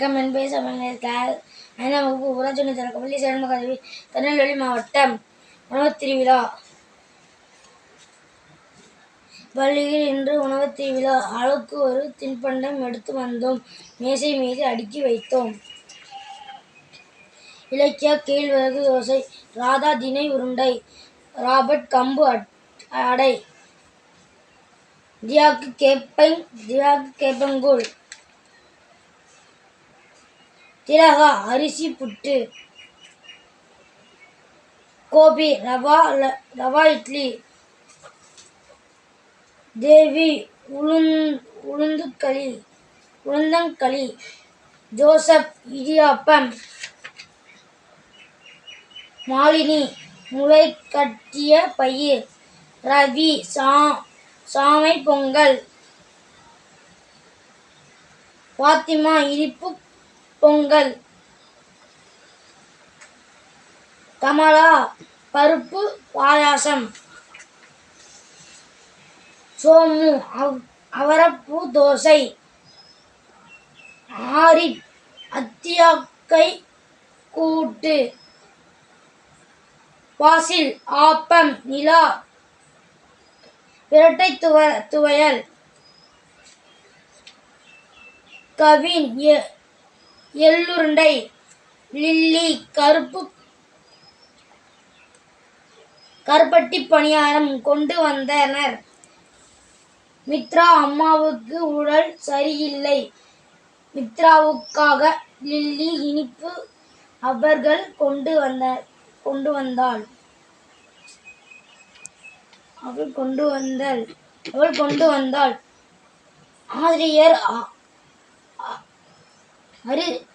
வணக்கம். என்பதை பேர் ஐந்தாம் வகுப்பு ஊராட்சி ஒன்றிய பள்ளி சிறந்த திருநெல்வேலி மாவட்டம் உணவுத் திருவிழா பள்ளியில் இன்று உணவுத் திருவிழா ஆளுக்கு ஒரு தின்பண்டம் எடுத்து வந்தோம். மேசை மீது அடுக்கி வைத்தோம். இலக்கியா கேழ்வரகு தோசை ராதா தினை உருண்டை ராபர்ட் கம்பு அட்- அடை தியாக்கு கேப்பை தியாக்கு கேப்பங்கூழ் திலகா அரிசி புட்டு. கோபி ரவா ரவா இட்லி. தேவி உளுந் உளுந்துக்களி உளுந்தங்களி. ஜோசப் இடியாப்பம். மாலினி முளை கட்டிய பயிர். ரவி சா சாமை பொங்கல். பாத்திமா இனிப்பு பொங்கல். கமலா பருப்பு பாயாசம். சோமு அவரப்பூ தோசை. ஆரி அத்தியாக்கை கூட்டு. பாசில் ஆப்பம் நிலா. இரட்டை துவ துவையல். கவின் எள்ளுருண்டை லில்லி கருப்பு கருப்பட்டி பணியாரம் கொண்டு வந்தனர். மித்ரா அம்மாவுக்கு உடல் சரியில்லை. மித்ராவுக்காக லில்லி இனிப்பு அவர்கள் கொண்டு வந்த கொண்டு வந்தாள். அவள் கொண்டு வந்தாள். அவள் கொண்டு வந்தாள். ஆசிரியர் ஆ- ஆ- அரு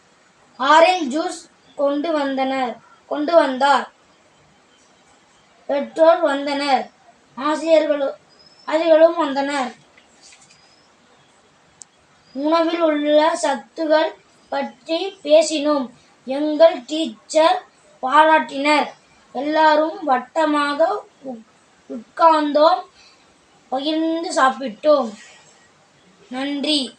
ஆரஞ்சு ஜூஸ் கொண்டு வந்தனர் கொண்டு வந்தார். பெற்றோர் வந்தனர் ஆசிரியர்களும் ஆசிரியர்களும் வந்தனர். உணவில் உள்ள சத்துகள் பற்றி பேசினோம். எங்கள் டீச்சர் பாராட்டினர். எல்லாரும் வட்டமாக உட்கார்ந்தோம். பகிர்ந்து சாப்பிட்டோம். நன்றி.